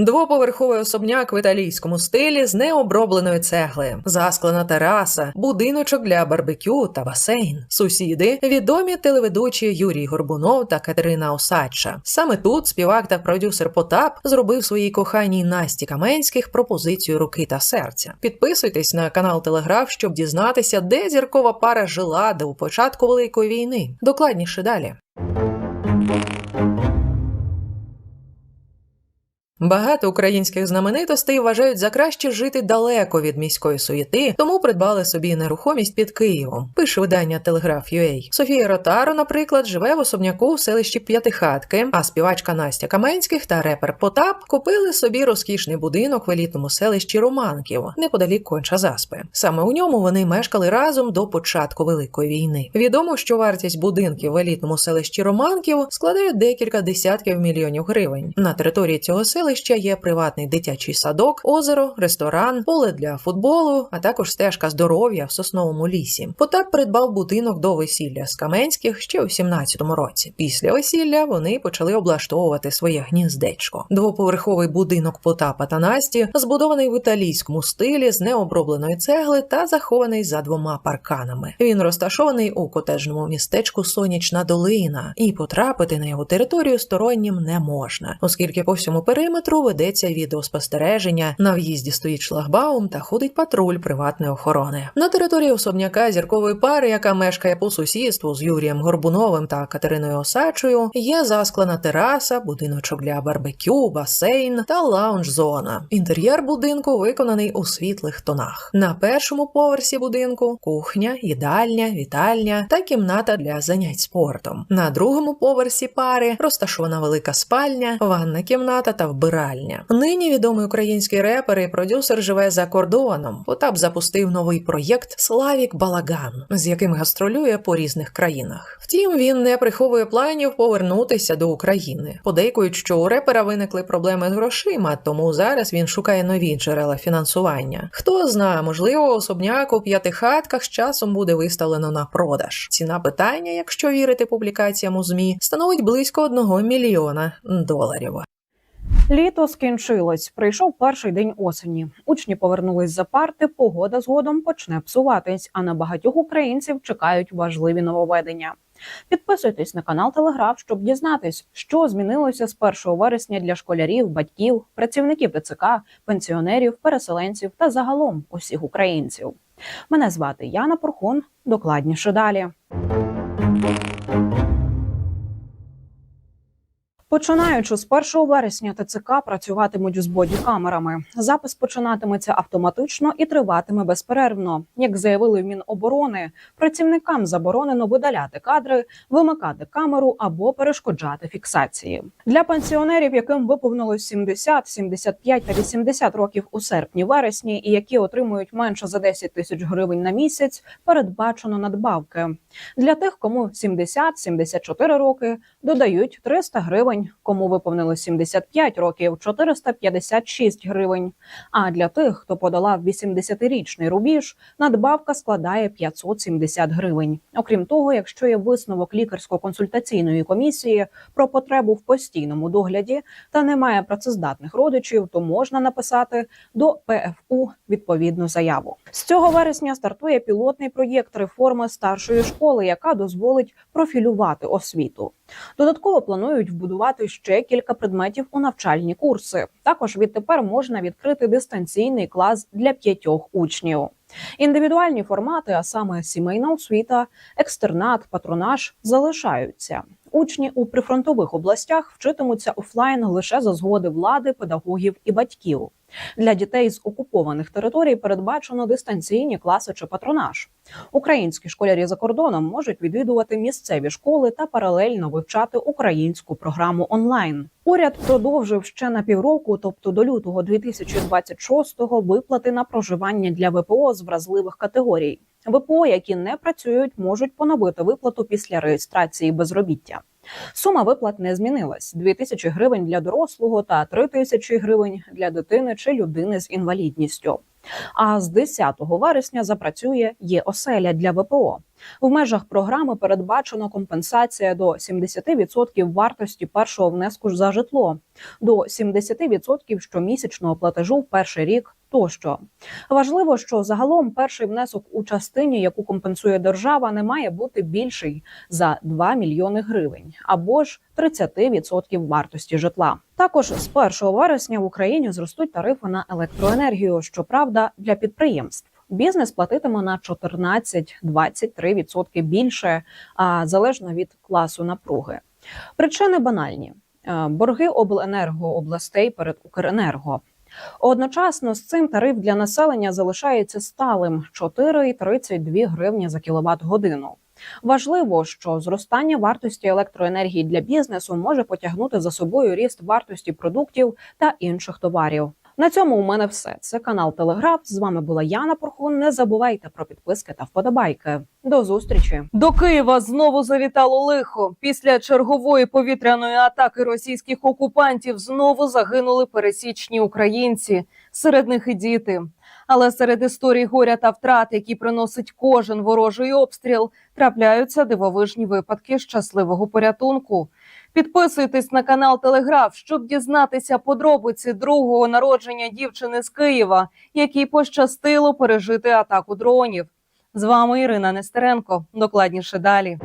Двоповерховий особняк в італійському стилі з необробленої цегли, засклена тераса, будиночок для барбекю та басейн. Сусіди відомі телеведучі Юрій Горбунов та Катерина Осадча. Саме тут співак та продюсер Потап зробив своїй коханій Насті Каменських пропозицію руки та серця. Підписуйтесь на канал Телеграф, щоб дізнатися, де зіркова пара жила до початку Великої війни. Докладніше далі. Багато українських знаменитостей вважають за краще жити далеко від міської суєти, тому придбали собі нерухомість під Києвом. Пише видання Телеграф.UA. Софія Ротаро, наприклад, живе в особняку в селищі П'ятихатки, а співачка Настя Каменських та репер Потап купили собі розкішний будинок в елітному селищі Романків, неподалік конча заспи. Саме у ньому вони мешкали разом до початку Великої війни. Відомо, що вартість будинків в елітному селищі Романків складає декілька десятків мільйонів гривень. На території цього селища є приватний дитячий садок, озеро, ресторан, поле для футболу, а також стежка здоров'я в сосновому лісі. Потап придбав будинок до весілля з Каменських ще у 17-му році. Після весілля вони почали облаштовувати своє гніздечко. Двоповерховий будинок Потапа та Насті збудований в італійському стилі з необробленої цегли та захований за двома парканами. Він розташований у котежному містечку Сонячна Долина, і потрапити на його територію стороннім не можна, оскільки по всьому периметру ведеться відеоспостереження. На в'їзді стоїть шлагбаум та ходить патруль приватної охорони. На території особняка зіркової пари, яка мешкає по сусідству з Юрієм Горбуновим та Катериною Осадчою, є засклана тераса, будиночок для барбекю, басейн та лаунж-зона. Інтер'єр будинку виконаний у світлих тонах. На першому поверсі будинку кухня, їдальня, вітальня та кімната для занять спортом. На другому поверсі пари розташована велика спальня, ванна кімната та вбиральня. Нині відомий український репер і продюсер живе за кордоном. Потап запустив новий проєкт Славік Балаган, з яким гастролює по різних країнах. Втім, він не приховує планів повернутися до України. Подейкують, що у репера виникли проблеми з грошима, тому зараз він шукає нові джерела фінансування. Хто знає, можливо, особняк у п'ятихатках з часом буде виставлено на продаж. Ціна питання, якщо вірити публікаціям у змі, становить близько одного мільйона доларів. Літо скінчилось. Прийшов перший день осені. Учні повернулись за парти. Погода згодом почне псуватись. А на багатьох українців чекають важливі нововведення. Підписуйтесь на канал Телеграф, щоб дізнатись, що змінилося з 1 вересня для школярів, батьків, працівників ТЦК, пенсіонерів, переселенців та загалом усіх українців. Мене звати Яна Порхун. Докладніше далі. Починаючи з 1 вересня, ТЦК працюватимуть з бодікамерами. Запис починатиметься автоматично і триватиме безперервно. Як заявили в Міноборони, працівникам заборонено видаляти кадри, вимикати камеру або перешкоджати фіксації. Для пенсіонерів, яким виповнилось 70, 75 та 80 років у серпні-вересні, і які отримують менше за 10 тисяч гривень на місяць, передбачено надбавки. Для тих, кому 70-74 роки, додають 300 гривень. Кому виповнилось 75 років 456 гривень. А для тих, хто подолав 80-річний рубіж, надбавка складає 570 гривень. Окрім того, якщо є висновок лікарсько-консультаційної комісії про потребу в постійному догляді та немає працездатних родичів, то можна написати до ПФУ відповідну заяву. З цього вересня стартує пілотний проєкт реформи старшої школи, яка дозволить профілювати освіту. Додатково планують вбудувати ще кілька предметів у навчальні курси. Також відтепер можна відкрити дистанційний клас для п'ятьох учнів. Індивідуальні формати, а саме сімейна освіта, екстернат, патронаж, залишаються. Учні у прифронтових областях вчитимуться офлайн лише за згоди влади, педагогів і батьків. Для дітей з окупованих територій передбачено дистанційні класи чи патронаж. Українські школярі за кордоном можуть відвідувати місцеві школи та паралельно вивчати українську програму онлайн. Уряд продовжив ще на півроку, тобто до лютого 2026-го, виплати на проживання для ВПО з вразливих категорій. ВПО, які не працюють, можуть поновити виплату після реєстрації безробіття. Сума виплат не змінилась: 2 тисячі гривень для дорослого та 3 тисячі гривень для дитини чи людини з інвалідністю. А з 10 вересня запрацює є оселя для ВПО. В межах програми передбачено компенсація до 70% вартості першого внеску за житло, до 70% щомісячного платежу в перший рік тощо. Важливо, що загалом перший внесок у частині, яку компенсує держава, не має бути більший за 2 мільйони гривень або ж 30% вартості житла. Також з 1 вересня в Україні зростуть тарифи на електроенергію. Щоправда, для підприємств. Бізнес платитиме на 14-23% більше, залежно від класу напруги. Причини банальні: Е, борги обленерго областей перед Укренерго. Одночасно з цим тариф для населення залишається сталим 4,32 гривні за кіловат годину. Важливо, що зростання вартості електроенергії для бізнесу може потягнути за собою ріст вартості продуктів та інших товарів. На цьому у мене все. Це канал Телеграф. З вами була Яна Порхун. Не забувайте про підписки та вподобайки. До зустрічі. До Києва знову завітало лихо. Після чергової повітряної атаки російських окупантів знову загинули пересічні українці, серед них і діти. Але серед історій горя та втрат, які приносить кожен ворожий обстріл, трапляються дивовижні випадки щасливого порятунку. Підписуйтесь на канал Телеграф, щоб дізнатися подробиці другого народження дівчини з Києва, якій пощастило пережити атаку дронів. З вами Ірина Нестеренко. Докладніше далі.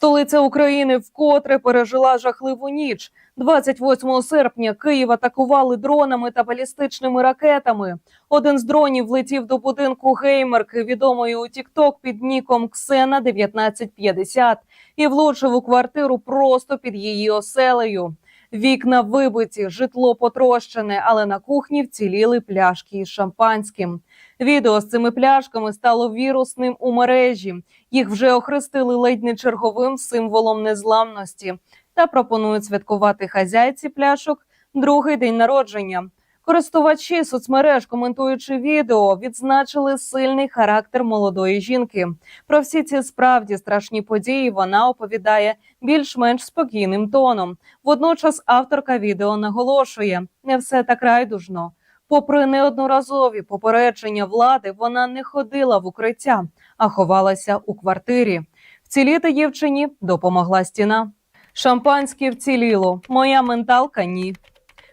Столиця України вкотре пережила жахливу ніч. 28 серпня Київ атакували дронами та балістичними ракетами. Один з дронів влетів до будинку геймерки, відомої у Тікток під ніком Ксена 1950 і влучив у квартиру просто під її оселею. Вікна вибиті, житло потрощене, але на кухні вціліли пляшки із шампанським. Відео з цими пляшками стало вірусним у мережі. Їх вже охрестили ледь не черговим символом незламності та пропонують святкувати хазяйці пляшок другий день народження. Користувачі соцмереж, коментуючи відео, відзначили сильний характер молодої жінки. Про всі ці справді страшні події вона оповідає більш-менш спокійним тоном. Водночас авторка відео наголошує: не все так райдужно. Попри неодноразові попередження влади, вона не ходила в укриття, а ховалася у квартирі. Вціліти дівчині допомогла стіна. Шампанське вціліло. Моя менталка ні.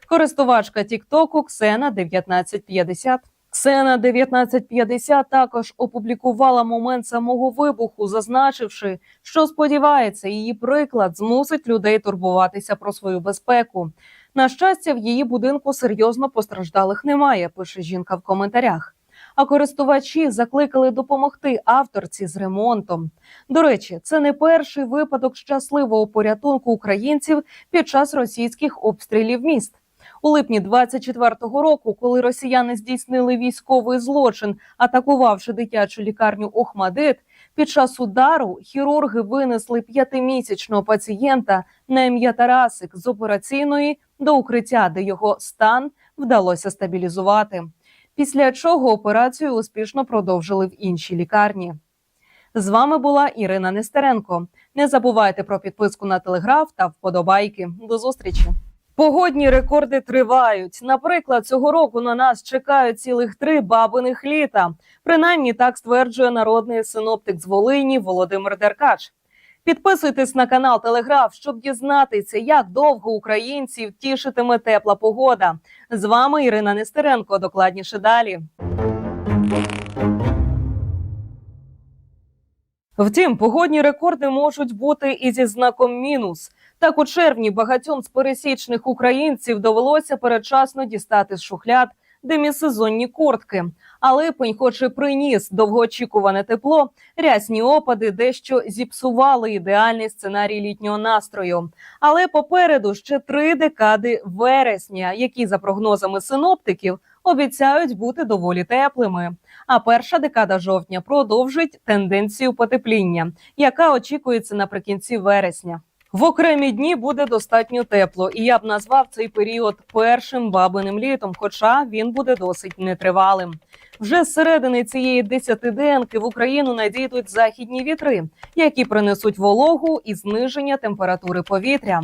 Користувачка Тіктоку Ксена 1950. Ксена 1950 також опублікувала момент самого вибуху, зазначивши, що сподівається, її приклад змусить людей турбуватися про свою безпеку. На щастя, в її будинку серйозно постраждалих немає. Пише жінка в коментарях. А користувачі закликали допомогти авторці з ремонтом. До речі, це не перший випадок щасливого порятунку українців під час російських обстрілів міст. У липні 24-го року, коли росіяни здійснили військовий злочин, атакувавши дитячу лікарню Охмадит, під час удару хірурги винесли п'ятимісячного пацієнта на ім'я Тарасик з операційної до укриття, де його стан вдалося стабілізувати. Після чого операцію успішно продовжили в іншій лікарні. З вами була Ірина Нестеренко. Не забувайте про підписку на телеграф та вподобайки. До зустрічі. Погодні рекорди тривають. Наприклад, цього року на нас чекають цілих три бабиних літа. Принаймні так стверджує народний синоптик з Волині Володимир Деркач. Підписуйтесь на канал Телеграф, щоб дізнатися, як довго українців тішитиме тепла погода. З вами Ірина Нестеренко. Докладніше далі. Втім, погодні рекорди можуть бути і зі знаком мінус. Так у червні багатьом з пересічних українців довелося передчасно дістати з шухляд демісезонні куртки. А липень, хоч і приніс довгоочікуване тепло, рясні опади дещо зіпсували ідеальний сценарій літнього настрою. Але попереду ще три декади вересня, які за прогнозами синоптиків обіцяють бути доволі теплими. А перша декада жовтня продовжить тенденцію потепління, яка очікується наприкінці вересня. В окремі дні буде достатньо тепло, і я б назвав цей період першим бабиним літом, хоча він буде досить нетривалим. Вже з середини цієї десятиденки в Україну надійдуть західні вітри, які принесуть вологу і зниження температури повітря.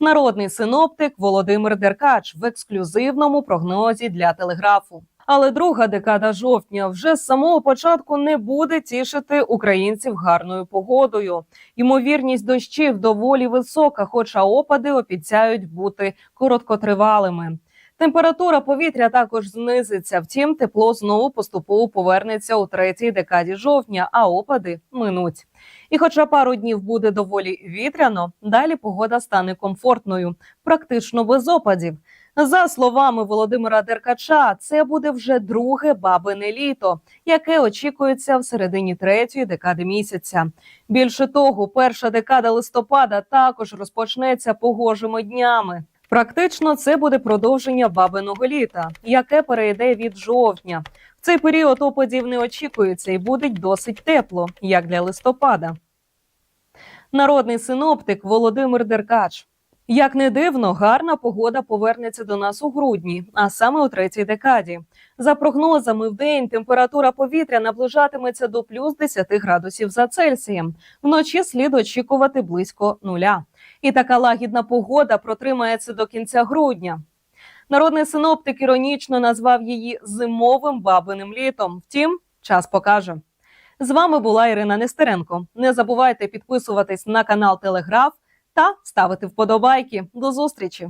Народний синоптик Володимир Деркач в ексклюзивному прогнозі для телеграфу. Але друга декада жовтня вже з самого початку не буде тішити українців гарною погодою. Ймовірність дощів доволі висока, хоча опади обіцяють бути короткотривалими. Температура повітря також знизиться. Втім, тепло знову поступово повернеться у третій декаді жовтня, а опади минуть. І, хоча пару днів буде доволі вітряно, далі погода стане комфортною, практично без опадів. За словами Володимира Деркача, це буде вже друге бабине літо, яке очікується в середині третьої декади місяця. Більше того, перша декада листопада також розпочнеться погожими днями. Практично це буде продовження бабиного літа, яке перейде від жовтня. В цей період опадів не очікується і буде досить тепло, як для листопада. Народний синоптик Володимир Деркач. Як не дивно, гарна погода повернеться до нас у грудні, а саме у третій декаді. За прогнозами, в день температура повітря наближатиметься до плюс 10 градусів за Цельсієм. Вночі слід очікувати близько нуля. І така лагідна погода протримається до кінця грудня. Народний синоптик іронічно назвав її зимовим бабиним літом. Втім, час покаже. З вами була Ірина Нестеренко. Не забувайте підписуватись на канал Телеграф та ставити вподобайки. До зустрічі!